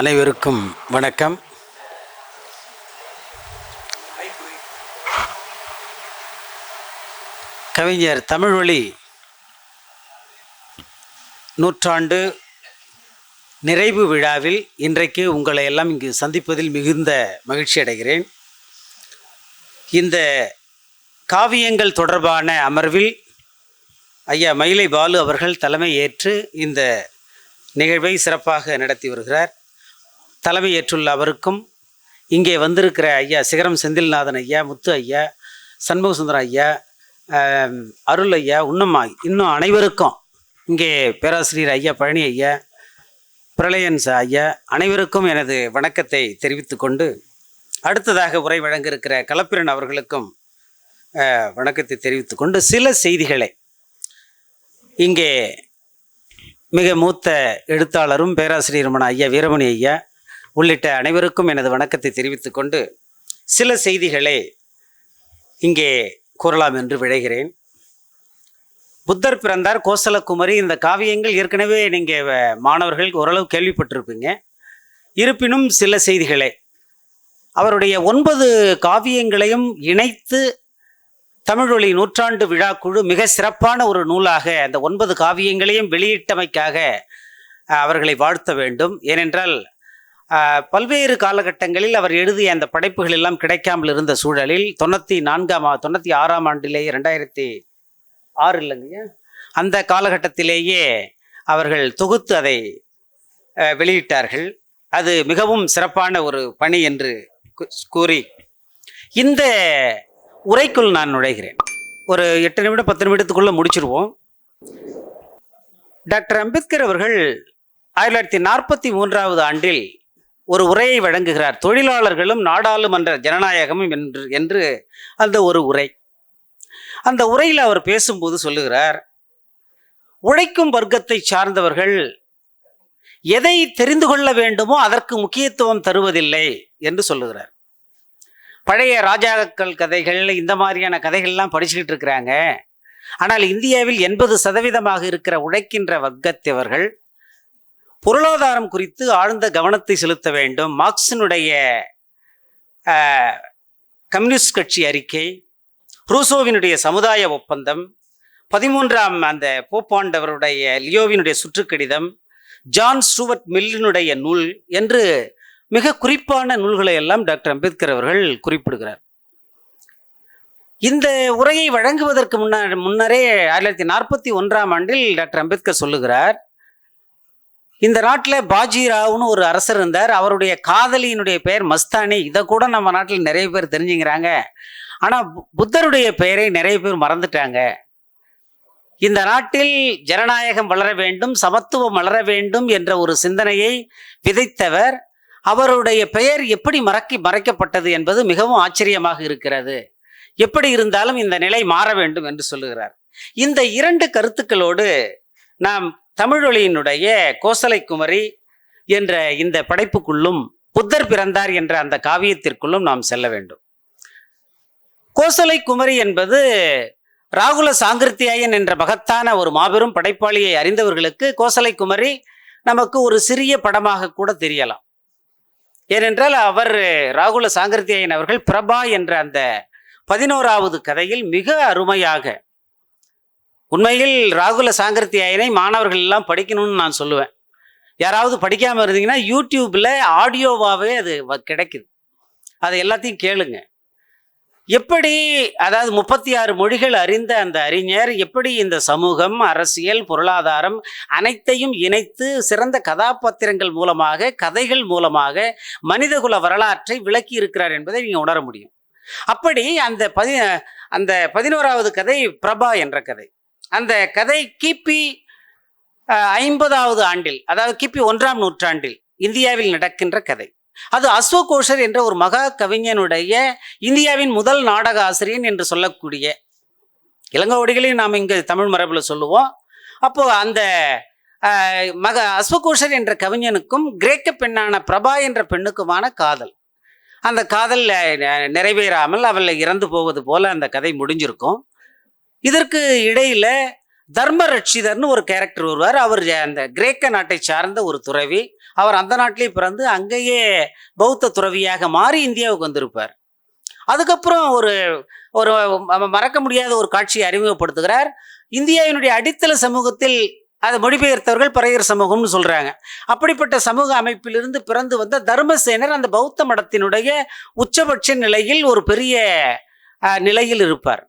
அனைவருக்கும் வணக்கம். கவிஞர் தமிழ்வழி நூற்றாண்டு நிறைவு விழாவில் இன்றைக்கு உங்களை எல்லாம் இங்கு சந்திப்பதில் மிகுந்த மகிழ்ச்சி அடைகிறேன். இந்த காவியங்கள் தொடர்பான அமர்வில் ஐயா மயிலை பாலு அவர்கள் தலைமை ஏற்று இந்த நிகழ்வை சிறப்பாக நடத்தி வருகிறார். தலைமையேற்றுள்ள அவருக்கும் இங்கே வந்திருக்கிற ஐயா சிகரம் செந்தில்நாதன் ஐயா முத்து ஐயா சண்முகசுந்தரம் ஐயா அருள் ஐயா இன்னும் இன்னும் அனைவருக்கும் இங்கே பேராசிரியர் ஐயா பழனி ஐயா பிரளயன்ஸ் ஐயா அனைவருக்கும் எனது வணக்கத்தை தெரிவித்து கொண்டு அடுத்ததாக உரை வழங்க இருக்கிற கலப்பிரன் அவர்களுக்கும் வணக்கத்தை தெரிவித்து கொண்டு சில செய்திகளை இங்கே மிக மூத்த எழுத்தாளரும் பேராசிரியருமான ஐயா வீரமணி ஐயா உள்ளிட்ட அனைவருக்கும் எனது வணக்கத்தை தெரிவித்துக் கொண்டு சில செய்திகளை இங்கே கூறலாம் என்று விழைகிறேன். புத்தர் பிறந்தார் கோசலகுமரி. இந்த காவியங்கள் ஏற்கனவே நீங்கள் மாணவர்கள் ஓரளவு கேள்விப்பட்டிருப்பீங்க. இருப்பினும் சில செய்திகளை. அவருடைய ஒன்பது காவியங்களையும் இணைத்து தமிழொலி நூற்றாண்டு விழாக்குழு மிக சிறப்பான ஒரு நூலாக அந்த ஒன்பது காவியங்களையும் வெளியிட்டமைக்காக அவர்களை வாழ்த்த வேண்டும். ஏனென்றால் பல்வேறு காலகட்டங்களில் அவர் எழுதிய அந்த படைப்புகள் எல்லாம் கிடைக்காமல் இருந்த சூழலில் தொண்ணூற்றி நான்காம் தொண்ணூற்றி ஆறாம் ஆண்டிலேயே ரெண்டாயிரத்தி ஆறு இல்லைங்க அந்த காலகட்டத்திலேயே அவர்கள் தொகுத்து அதை வெளியிட்டார்கள். அது மிகவும் சிறப்பான ஒரு பணி என்று கூறி இந்த உரைக்குள் நான் நுழைகிறேன். ஒரு எட்டு நிமிடம் பத்து நிமிடத்துக்குள்ளே முடிச்சிருவோம். டாக்டர் அம்பேத்கர் அவர்கள் ஆயிரத்தி தொள்ளாயிரத்தி நாற்பத்தி மூன்றாவது ஆண்டில் ஒரு உரையை வழங்குகிறார். தொழிலாளர்களும் நாடாளுமன்ற ஜனநாயகமும் என்று என்று அந்த ஒரு உரை. அந்த உரையில் அவர் பேசும்போது சொல்லுகிறார் உழைக்கும் வர்க்கத்தை சார்ந்தவர்கள் எதை தெரிந்து கொள்ள வேண்டுமோ அதற்கு முக்கியத்துவம் தருவதில்லை என்று சொல்லுகிறார். பழைய ராஜாக்கள் கதைகள் இந்த மாதிரியான கதைகள்லாம் படிச்சுக்கிட்டு இருக்கிறாங்க. ஆனால் இந்தியாவில் எண்பது சதவீதமாக இருக்கிற உழைக்கின்ற வர்க்கத்தவர்கள் பொருளாதாரம் குறித்து ஆழ்ந்த கவனத்தை செலுத்த வேண்டும். மார்க்சினுடைய கம்யூனிஸ்ட் கட்சி அறிக்கை ரூசோவினுடைய சமுதாய ஒப்பந்தம் பதிமூன்றாம் அந்த போப்பாண்டவருடைய லியோவினுடைய சுற்றுக்கடிதம் ஜான் ஸ்டூவர்ட் மில்லினுடைய நூல் என்று மிக குறிப்பான நூல்களை எல்லாம் டாக்டர் அம்பேத்கர் அவர்கள் குறிப்பிடுகிறார். இந்த உரையை வழங்குவதற்கு முன்ன முன்னரே ஆயிரத்தி நாற்பத்தி ஒன்றாம் ஆண்டில் டாக்டர் அம்பேத்கர் சொல்லுகிறார் இந்த நாட்டில் பாஜிராவ்னு ஒரு அரசர் இருந்தார். அவருடைய காதலியினுடைய பெயர் மஸ்தானி. இதை கூட நம்ம நாட்டில் நிறைய பேர் தெரிஞ்சுங்கிறாங்க ஆனால் புத்தருடைய பெயரை நிறைய பேர் மறந்துட்டாங்க. இந்த நாட்டில் ஜனநாயகம் வளர வேண்டும் சமத்துவம் வளர வேண்டும் என்ற ஒரு சிந்தனையை விதைத்தவர். அவருடைய பெயர் எப்படி மறக்கி மறைக்கப்பட்டது என்பது மிகவும் ஆச்சரியமாக இருக்கிறது. எப்படி இருந்தாலும் இந்த நிலை மாற வேண்டும் என்று சொல்லுகிறார். இந்த இரண்டு கருத்துக்களோடு நாம் தமிழொலியினுடைய கோசலை குமரி என்ற இந்த படைப்புக்குள்ளும் புத்தர் பிறந்தார் என்ற அந்த காவியத்திற்குள்ளும் நாம் செல்ல வேண்டும். கோசலை குமரி என்பது ராகுல சாங்கிருத்தியாயன் என்ற மகத்தான ஒரு மாபெரும் படைப்பாளியை அறிந்தவர்களுக்கு கோசலை குமரி நமக்கு ஒரு சிறிய படமாக கூட தெரியலாம். ஏனென்றால் அவர் ராகுல சாங்கிருத்தியாயன் அவர்கள் பிரபா என்ற அந்த பதினோராவது கதையில் மிக அருமையாக உண்மையில் ராகுல சாங்கிருத்தியாயனை மாணவர்கள் எல்லாம் படிக்கணும்னு நான் சொல்லுவேன். யாராவது படிக்காமல் இருந்தீங்கன்னா யூடியூப்பில் ஆடியோவாகவே அது வ- கிடைக்குது. அதை எல்லாத்தையும் கேளுங்க. எப்படி அதாவது முப்பத்தி ஆறு மொழிகள் அறிந்த அந்த அறிஞர் எப்படி இந்த சமூகம் அரசியல் பொருளாதாரம் அனைத்தையும் இணைத்து சிறந்த கதாபாத்திரங்கள் மூலமாக கதைகள் மூலமாக மனிதகுல வரலாற்றை விளக்கி இருக்கிறார் என்பதை நீங்கள் உணர முடியும். அப்படி அந்த பதி அந்த பதினோராவது கதை பிரபா என்ற கதை. அந்த கதை கிபி ஐம்பதாவது ஆண்டில் அதாவது கிபி ஒன்றாம் நூற்றாண்டில் இந்தியாவில் நடக்கின்ற கதை. அது அஸ்வகோஷர் என்ற ஒரு மகா கவிஞனுடைய இந்தியாவின் முதல் நாடக ஆசிரியன் என்று சொல்லக்கூடிய இளங்கோடிகளையும் நாம் இங்கே தமிழ் மரபில் சொல்லுவோம். அப்போ அந்த மக அஸ்வகோஷர் என்ற கவிஞனுக்கும் கிரேக்க பெண்ணான பிரபா என்ற பெண்ணுக்குமான காதல். அந்த காதல் ந- நிறைவேறாமல் அவள் இறந்து போவது போல அந்த கதை முடிஞ்சிருக்கும். இதற்கு இடையில தர்ம ரட்சிதர்னு ஒரு கேரக்டர் வருவார். அவர் அந்த கிரேக்க நாட்டை சார்ந்த ஒரு துறவி. அவர் அந்த நாட்டிலே பிறந்து அங்கேயே பௌத்த துறவியாக மாறி இந்தியாவுக்கு வந்திருப்பார். அதுக்கப்புறம் ஒரு ஒரு மறக்க முடியாத ஒரு காட்சியை அறிமுகப்படுத்துகிறார். இந்தியாவினுடைய அடித்தள சமூகத்தில் அதை மொழிபெயர்த்தவர்கள் பறையர் சமூகம்னு சொல்கிறாங்க அப்படிப்பட்ட சமூக அமைப்பிலிருந்து பிறந்து வந்த தர்மசேனர் அந்த பௌத்த மடத்தினுடைய உச்சபட்ச நிலையில் ஒரு பெரிய நிலையில் இருப்பார்.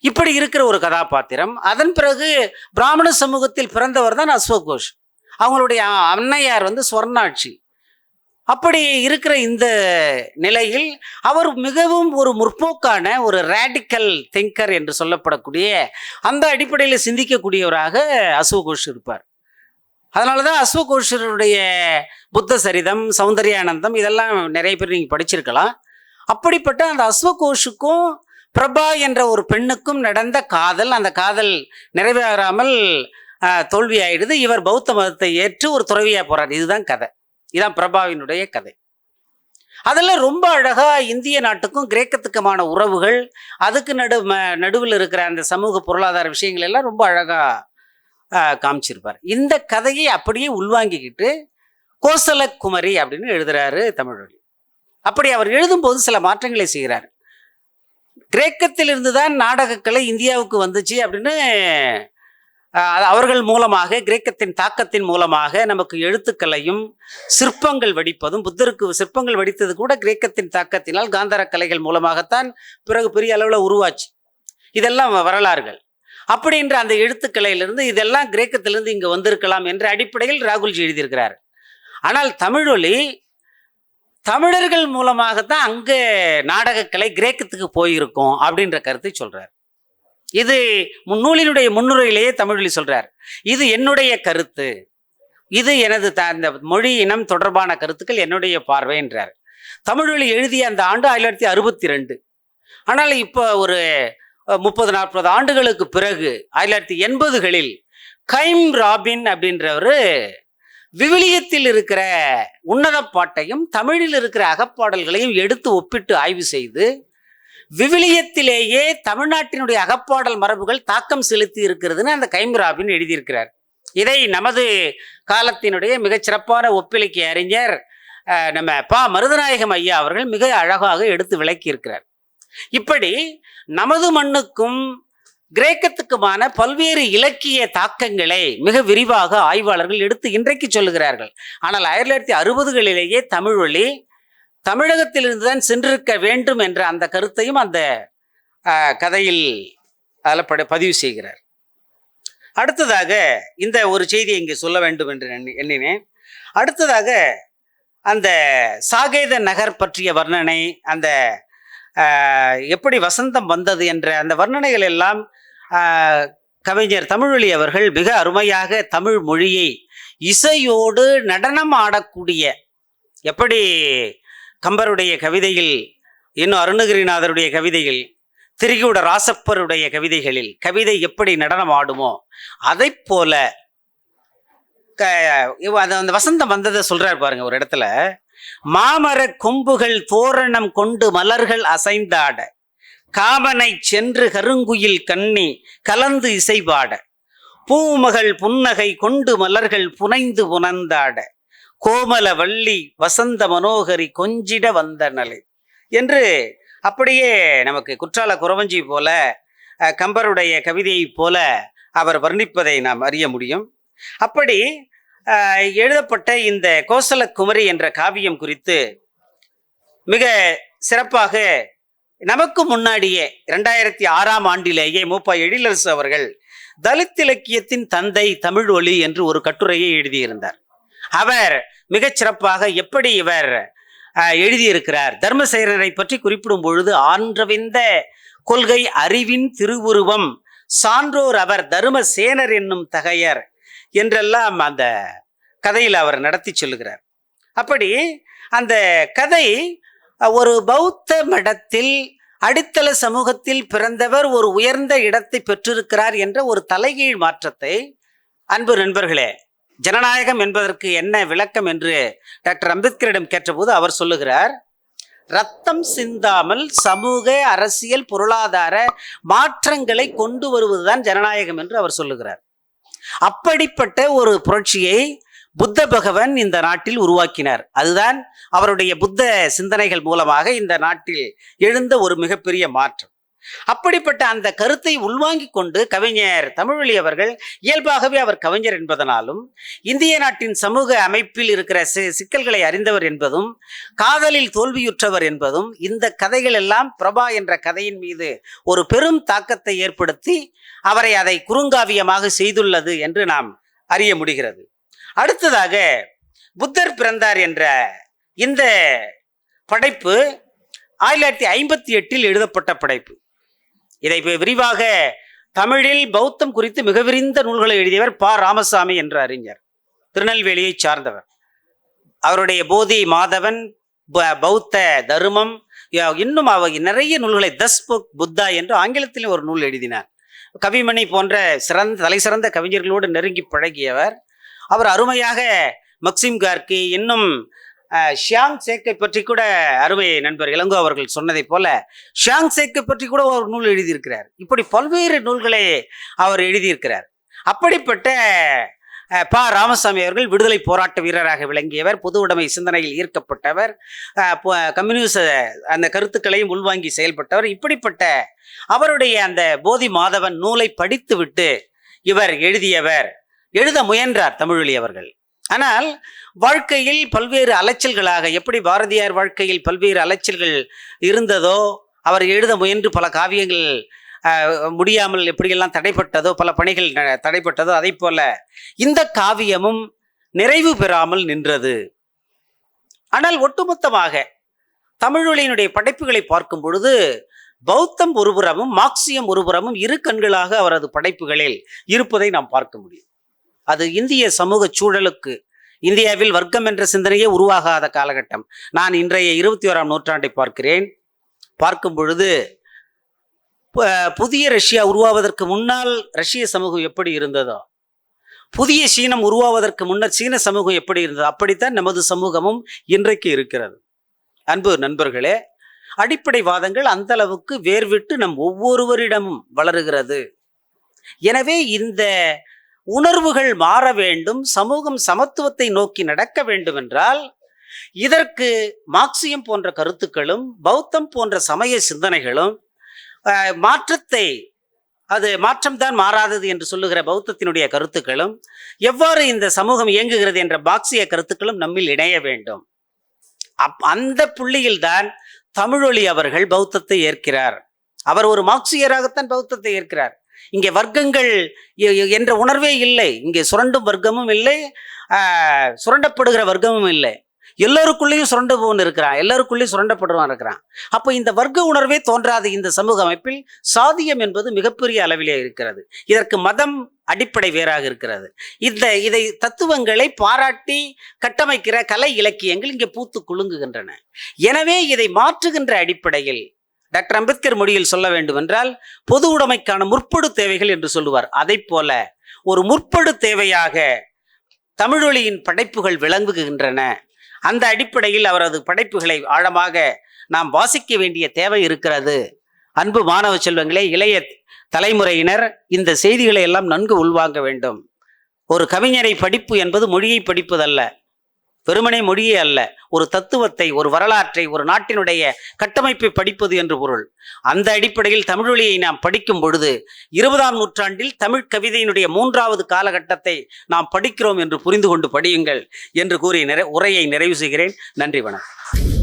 இப்படி இருக்கிற ஒரு கதாபாத்திரம். அதன் பிறகு பிராமண சமூகத்தில் பிறந்தவர் தான் அஸ்வகோஷ் அவங்களுடைய அன்னையார் வந்து ஸ்வர்ணாட்சி அப்படி இருக்கிற இந்த நிலையில் அவர் மிகவும் ஒரு முற்போக்கான ஒரு ரேடிக்கல் திங்கர் என்று சொல்லப்படக்கூடிய அந்த அடிப்படையில் சிந்திக்கக்கூடியவராக அசுவகோஷ் இருப்பார். அதனால தான் அசுவகோஷருடைய புத்த சரிதம் சௌந்தர்யானந்தம் இதெல்லாம் நிறைய பேர் நீங்கள் படிச்சிருக்கலாம். அப்படிப்பட்ட அந்த அஸ்வகோஷுக்கும் பிரபா என்ற ஒரு பெண்ணுக்கும் நடந்த காதல் அந்த காதல் நிறைவேறாமல் தோல்வி ஆயிடுது இவர் பௌத்த மதத்தை ஏற்று ஒரு துறவியாக போறார். இதுதான் கதை. இதான் பிரபாவினுடைய கதை. அதெல்லாம் ரொம்ப அழகாக இந்திய நாட்டுக்கும் கிரேக்கத்துக்குமான உறவுகள் அதுக்கு நடு ம- நடுவில் இருக்கிற அந்த சமூக பொருளாதார விஷயங்கள் எல்லாம் ரொம்ப அழகாக காமிச்சிருப்பார். இந்த கதையை அப்படியே உள்வாங்கிக்கிட்டு கோசல குமரி அப்படின்னு எழுதுறாரு தமிழ்வழி அப்படி அவர் எழுதும்போது சில மாற்றங்களை செய்கிறார். கிரேக்கத்திலிருந்து தான் நாடகக்கலை இந்தியாவுக்கு வந்துச்சு அப்படின்னு அவர்கள் மூலமாக கிரேக்கத்தின் தாக்கத்தின் மூலமாக நமக்கு எழுத்துக்களையும் சிற்பங்கள் வடிப்பதும் புத்தருக்கு சிற்பங்கள் வடித்தது கூட கிரேக்கத்தின் தாக்கத்தினால் காந்தார கலைகள் மூலமாகத்தான் பிறகு பெரிய அளவில் உருவாச்சு. இதெல்லாம் வரலாறுகள். அப்படின்ற அந்த எழுத்துக்கலையிலிருந்து இதெல்லாம் கிரேக்கத்திலிருந்து இங்கே வந்திருக்கலாம் என்ற அடிப்படையில் ராகுல்ஜி எழுதியிருக்கிறார். ஆனால் தமிழொலி தமிழர்கள் மூலமாகத்தான் அங்கே நாடகக்கலை கிரேக்கத்துக்கு போயிருக்கும் அப்படின்ற கருத்தை சொல்றார். இது முன்னூலினுடைய முன்னுரையிலேயே தமிழில் சொல்றார். இது என்னுடைய கருத்து. இது எனது த அந்த மொழி இனம் தொடர்பான கருத்துக்கள் என்னுடைய பார்வை என்றார். தமிழில் எழுதிய அந்த ஆண்டு ஆயிரத்தி தொள்ளாயிரத்தி அறுபத்தி ரெண்டு. ஆனால் இப்போ ஒரு முப்பது நாற்பது ஆண்டுகளுக்கு பிறகு ஆயிரத்தி தொள்ளாயிரத்தி எண்பதுகளில் கைம் ராபின் அப்படின்றவர் விவிலியத்தில் இருக்கிற உன்னத பாட்டையும் தமிழில் இருக்கிற அகப்பாடல்களையும் எடுத்து ஒப்பிட்டு ஆய்வு செய்து விவிலியத்திலேயே தமிழ்நாட்டினுடைய அகப்பாடல் மரபுகள் தாக்கம் செலுத்தி இருக்கிறதுன்னு அந்த கைம்ராபின் எழுதியிருக்கிறார். இதை நமது காலத்தினுடைய மிகச் சிறப்பான ஒப்பிலக்கிய அறிஞர் நம்ம பா. மருதநாயகம் ஐயா அவர்கள் மிக அழகாக எடுத்து விளக்கியிருக்கிறார். இப்படி நமது மண்ணுக்கும் கிரேக்கத்துக்குமான பல்வேறு இலக்கிய தாக்கங்களை மிக விரிவாக ஆய்வாளர்கள் எடுத்து இன்றைக்கு சொல்லுகிறார்கள். ஆனால் ஆயிரத்தி தொள்ளாயிரத்தி அறுபதுகளிலேயே தமிழ் வழி தமிழகத்திலிருந்து தான் சென்றிருக்க வேண்டும் என்ற அந்த கருத்தையும் அந்த கதையில் அதில் பட பதிவு செய்கிறார். அடுத்ததாக இந்த ஒரு செய்தியை இங்கே சொல்ல வேண்டும் என்று எண்ணினேன். அடுத்ததாக அந்த சாகேத நகர் பற்றிய வர்ணனை அந்த எப்படி வசந்தம் வந்தது என்ற அந்த வர்ணனைகள் எல்லாம் கவிஞர் தமிழ்வழி அவர்கள் மிக அருமையாக தமிழ் மொழியை இசையோடு நடனம் ஆடக்கூடிய எப்படி கம்பருடைய கவிதையில் இன்னும் அருணகிரிநாதருடைய கவிதையில் திரிகூட ராசப்பருடைய கவிதைகளில் கவிதை எப்படி நடனம் ஆடுமோ அதைப் போல க- அந்த வசந்தம் வந்ததை சொல்றார் பாருங்க ஒரு இடத்துல மாமர கொம்புகள் தோரணம் கொண்டு மலர்கள் அசைந்தாட காமனை சென்று கருங்குயில் கண்ணி கலந்து இசைபாட. பூமகள் புன்னகை கொண்டு மலர்கள் புனைந்து புனந்தாட கோமல வள்ளி வசந்த மனோகரி கொஞ்சிட வந்தனலை என்று அப்படியே நமக்கு குற்றால குறவஞ்சி போல கம்பருடைய கவிதையைப் போல அவர் வர்ணிப்பதை நாம் அறிய முடியும். அப்படி எழுதப்பட்ட இந்த கோசல குமரி என்ற காவியம் குறித்து மிக சிறப்பாக நமக்கு முன்னாடியே ரெண்டாயிரத்தி ஆறாம் ஆண்டிலேயே மூப்பா எழிலரசு அவர்கள் தலித் இலக்கியத்தின் தந்தை தமிழ் ஒளி என்று ஒரு கட்டுரையை எழுதியிருந்தார். அவர் மிகச் சிறப்பாக எப்படி இவர் எழுதியிருக்கிறார்? தர்மசேனரை பற்றி குறிப்பிடும் பொழுது ஆன்றவிந்த கொள்கை அறிவின் திருவுருவம் சான்றோர் அவர் தருமசேனர் என்னும் தகையர் என்றெல்லாம் அந்த கதையில் அவர் நடத்தி சொல்லுகிறார். அப்படி அந்த கதை ஒரு பௌத்த மடத்தில் அடித்தள சமூகத்தில் பிறந்தவர் ஒரு உயர்ந்த இடத்தை பெற்றிருக்கிறார் என்ற ஒரு தலைகீழ் மாற்றத்தை அன்பு நண்பர்களே ஜனநாயகம் என்பதற்கு என்ன விளக்கம் என்று டாக்டர் அம்பேத்கரிடம் கேட்டபோது அவர் சொல்லுகிறார் ரத்தம் சிந்தாமல் சமூக அரசியல் பொருளாதார மாற்றங்களை கொண்டு வருவதுதான் ஜனநாயகம் என்று அவர் சொல்லுகிறார். அப்படிப்பட்ட ஒரு புரட்சியை புத்த பகவன் இந்த நாட்டில் உருவாக்கினார். அதுதான் அவருடைய புத்த சிந்தனைகள் மூலமாக இந்த நாட்டில் எழுந்த ஒரு மிகப்பெரிய மாற்றம். அப்படிப்பட்ட அந்த கருத்தை உள்வாங்கிக் கொண்டு கவிஞர் தமிழ்வழி அவர்கள் இயல்பாகவே அவர் கவிஞர் என்பதனாலும் இந்திய நாட்டின் சமூக அமைப்பில் இருக்கிற சிக்கல்களை அறிந்தவர் என்பதும் காதலில் தோல்வியுற்றவர் என்பதும் இந்த கதைகள் எல்லாம் பிரபா என்ற கதையின் மீது ஒரு பெரும் தாக்கத்தை ஏற்படுத்தி அவரை அதை குறுங்காவியமாக செய்துள்ளது என்று நாம் அறிய முடிகிறது. அடுத்ததாக புத்தர் பிறந்தார் என்ற இந்த படைப்பு ஆயிரத்தி தொள்ளாயிரத்தி ஐம்பத்தி எட்டில் எழுதப்பட்ட படைப்பு. இதை விரிவாக தமிழில் பௌத்தம் குறித்து மிக விரிந்த நூல்களை எழுதியவர் பா. ராமசாமி என்ற அறிஞர். திருநெல்வேலியை சார்ந்தவர். அவருடைய போதி மாதவன் ப- பௌத்த தருமம் இன்னும் அவ நிறைய நூல்களை தஸ் புக் புத்தா என்று ஆங்கிலத்திலும் ஒரு நூல் எழுதினார். கவிமணி போன்ற சிறந்த தலை சிறந்த கவிஞர்களோடு நெருங்கி பழகியவர் அவர் அருமையாக மக்சிம் கார்கி இன்னும் ஷியாங் சேக்கை பற்றி கூட அருமை நண்பர் இளங்கோ அவர்கள் சொன்னதைப் போல ஷியாங் சேக்கை பற்றி கூட ஒரு நூல் எழுதியிருக்கிறார். இப்படி பல்வேறு நூல்களை அவர் எழுதியிருக்கிறார். அப்படிப்பட்ட ப. ராமசாமி அவர்கள் விடுதலை போராட்ட வீரராக விளங்கியவர் பொது உடைமை சிந்தனையில் ஈர்க்கப்பட்டவர் கம்யூனிஸ்ட கம்யூனிச அந்த கருத்துக்களையும் உள்வாங்கி செயல்பட்டவர். இப்படிப்பட்ட அவருடைய அந்த போதி மாதவன் நூலை படித்துவிட்டு இவர் எழுதியவர். எழுத முயன்றார் தமிழொலி அவர்கள். ஆனால் வாழ்க்கையில் பல்வேறு அலைச்சல்களாக எப்படி பாரதியார் வாழ்க்கையில் பல்வேறு அலைச்சல்கள் இருந்ததோ அவர் எழுத முயன்று பல காவியங்கள் முடியாமல் எப்படியெல்லாம் தடைப்பட்டதோ பல பணிகள் தடைப்பட்டதோ அதை போல இந்த காவியமும் நிறைவு பெறாமல் நின்றது. ஆனால் ஒட்டுமொத்தமாக தமிழொலியினுடைய படைப்புகளை பார்க்கும் பொழுது பௌத்தம் ஒருபுறமும் மார்க்சியம் ஒருபுறமும் இரு கண்களாக அவரது படைப்புகளில் இருப்பதை நாம் பார்க்க முடியும். அது இந்திய சமூக சூழலுக்கு இந்தியாவில் வர்க்கம் என்ற சிந்தனையே உருவாகாத காலகட்டம். நான் இன்றைய இருபத்தி ஓராம் நூற்றாண்டை பார்க்கிறேன். பார்க்கும் பொழுது புதிய ரஷ்யா உருவாவதற்கு முன்னால் ரஷ்ய சமூகம் எப்படி இருந்ததோ புதிய சீனம் உருவாவதற்கு முன்னர் சீன சமூகம் எப்படி இருந்ததோ அப்படித்தான் நமது சமூகமும் இன்றைக்கு இருக்கிறது. அன்பு நண்பர்களே அடிப்படை வாதங்கள் அந்த அளவுக்கு வேர்விட்டு நம் ஒவ்வொருவரிடமும் வளருகிறது. எனவே இந்த உணர்வுகள் மாற வேண்டும் சமூகம் சமத்துவத்தை நோக்கி நடக்க வேண்டும் என்றால் இதற்கு மார்க்சியம் போன்ற கருத்துக்களும் பௌத்தம் போன்ற சமய சிந்தனைகளும் மாற்றத்தை அது மாற்றம்தான் மாறாதது என்று சொல்லுகிற பௌத்தத்தினுடைய கருத்துக்களும் எவ்வாறு இந்த சமூகம் இயங்குகிறது என்ற மார்க்சிய கருத்துக்களும் நம்மில் இணைய வேண்டும். அப் அந்த புள்ளியில்தான் தமிழொலி அவர்கள் பௌத்தத்தை ஏற்கிறார். அவர் ஒரு மார்க்சியராகத்தான் பௌத்தத்தை ஏற்கிறார். இங்கே வர்க்கங்கள் என்ற உணர்வே இல்லை. இங்கே சுரண்டும் வர்க்கமும் இல்லை ஆஹ், சுரண்டப்படுகிற வர்க்கமும் இல்லை. எல்லோருக்குள்ளேயும் சுரண்டுபவன் இருக்கிறான். எல்லாருக்குள்ளேயும் சுரண்டப்படுவான் இருக்கிறான். அப்போ இந்த வர்க்க உணர்வே தோன்றாத இந்த சமூக அமைப்பில் சாதியம் என்பது மிகப்பெரிய அளவிலே இருக்கிறது. இதற்கு மதம் அடிப்படை வேறாக இருக்கிறது. இந்த இதை தத்துவங்களை பாராட்டி கட்டமைக்கிற கலை இலக்கியங்கள் இங்கே பூத்து குலுங்குகின்றன. எனவே இதை மாற்றுகின்ற அடிப்படையில் டாக்டர் அம்பேத்கர் மொழியில் சொல்ல வேண்டுமென்றால் பொது உடைமைக்கான முற்படு தேவைகள் என்று சொல்லுவார். அதைப் போல ஒரு முற்படு தேவையாக தமிழொலியின் படைப்புகள் விளங்குகின்றன. அந்த அடிப்படையில் அவரது படைப்புகளை ஆழமாக நாம் வாசிக்க வேண்டிய தேவை இருக்கிறது. அன்பு மாணவ செல்வங்களே இளைய தலைமுறையினர் இந்த செய்திகளை எல்லாம் நன்கு உள்வாங்க வேண்டும். ஒரு கவிஞரை படிப்பு என்பது மொழியை படிப்பதல்ல. வெறுமனே மொழியே அல்ல ஒரு தத்துவத்தை ஒரு வரலாற்றை ஒரு நாட்டினுடைய கட்டமைப்பை படிப்பது என்று பொருள். அந்த அடிப்படையில் தமிழ்மொழியை நாம் படிக்கும் பொழுது இருபதாம் நூற்றாண்டில் தமிழ் கவிதையினுடைய மூன்றாவது காலகட்டத்தை நாம் படிக்கிறோம் என்று புரிந்து கொண்டு படியுங்கள் என்று கூறி நிறை உரையை நிறைவு செய்கிறேன். நன்றி வணக்கம்.